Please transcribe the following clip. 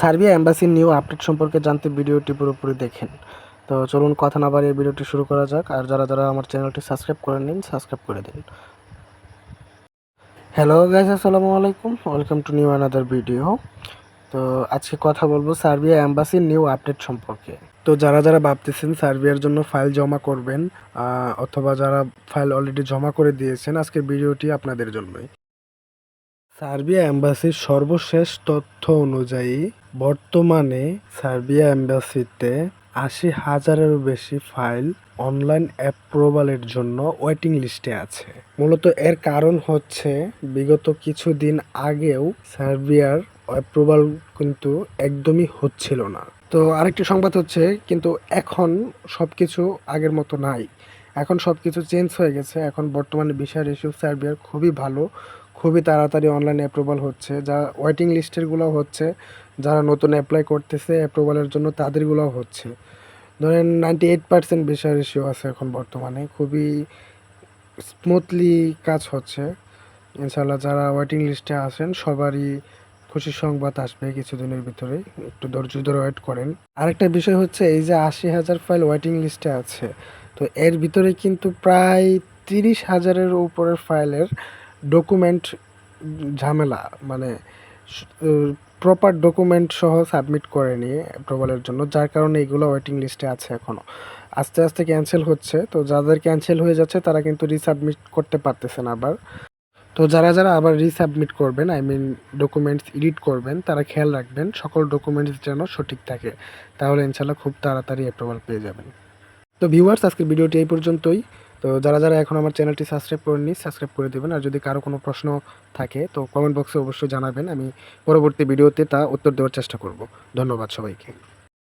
Serbia অ্যাম্বাসির new update সম্পর্কে জানতে ভিডিওটি পুরোপুরি দেখেন। তো চলুন কথা না বাড়িয়ে ভিডিওটি শুরু করা যাক। আর যারা যারা আমার চ্যানেলটি সাবস্ক্রাইব করে নিন সাবস্ক্রাইব করে দিন। হ্যালো গাইস, আসসালামু আলাইকুম। Welcome to new another video. তো আজকে কথা বলব সার্বিয়া অ্যাম্বাসির নিউ আপডেট সম্পর্কে। তো যারা যারা ভাবতেছেন সার্বিয়ার জন্য ফাইল জমা করবেন অথবা যারা ফাইল অলরেডি জমা করে দিয়েছেন, আজকের ভিডিওটি আপনাদের জন্যই। সার্বিয়া অ্যাম্বাসির সর্বশেষ তথ্য অনুযায়ী, বর্তমানে সার্বিয়া এম্বাসিতে আশি হাজারেরও বেশি ফাইল অনলাইন অ্যাপ্রুভালের জন্য ওয়েটিং লিস্টে আছে। মূলত এর কারণ হচ্ছে, বিগত কিছুদিন আগেও সার্বিয়ার অ্যাপ্রুভাল কিন্তু একদমই হচ্ছিল না। তো আরেকটি সংবাদ হচ্ছে, কিন্তু এখন সব কিছু আগের মতো নাই। এখন সব কিছু চেঞ্জ হয়ে গেছে। এখন বর্তমানে ভিসা রেশিও সার্বিয়ার খুবই ভালো। খুবই তাড়াতাড়ি অনলাইন অ্যাপ্রুভাল হচ্ছে। যা ওয়েটিং লিস্টেরগুলো হচ্ছে। যারা নতুন অ্যাপ্লাই করতেছে অ্যাপ্রুভালের জন্য তাদেরগুলো হচ্ছে। ধরেন ninety eight percent visa ratio আছে এখন বর্তমানে। খুবই স্মুথলি কাজ হচ্ছে। ইনশাল্লাহ যারা ওয়েটিং লিস্টে আছেন সবারই খুশির সংবাদ আসবে কিছুদিনের ভিতরে একটু ধৈর্য ধরে ওয়েট করেন। আরেকটা বিষয় হচ্ছে, এই যে আশি হাজার ফাইল ওয়েটিং লিস্টে আছে, তো এর ভিতরে কিন্তু প্রায় তিরিশ হাজারের উপরের ফাইলের ডকুমেন্ট ঝামেলা মানে প্রপার ডকুমেন্ট সহ সাবমিট করে নিয়ে অ্যাপ্রুভালের জন্য, যার কারণে এগুলো ওয়েটিং লিস্টে আছে এখনও আস্তে আস্তে ক্যান্সেল হচ্ছে, তো যাদের ক্যান্সেল হয়ে যাচ্ছে, তারা কিন্তু রিসাবমিট করতে পারতেছে না আবার। তো যারা যারা আবার রিসাবমিট করবেন আই মিন ডকুমেন্টস এডিট করবেন, তারা খেয়াল রাখবেন সকল ডকুমেন্টস যেন সঠিক থাকে। তাহলে ইনশাল্লাহ খুব তাড়াতাড়ি অ্যাপ্রুভাল পেয়ে যাবেন। তো ভিউয়ার্স আজকের ভিডিওটি এই পর্যন্তই। তো যারা যারা এখন আমার চ্যানেলটি সাবস্ক্রাইব করেননি সাবস্ক্রাইব করে দেবেন। আর যদি কারও কোনো প্রশ্ন থাকে, তো কমেন্ট বক্সে অবশ্যই জানাবেন। আমি পরবর্তী ভিডিওতে তা উত্তর দেওয়ার চেষ্টা করব। ধন্যবাদ সবাইকে।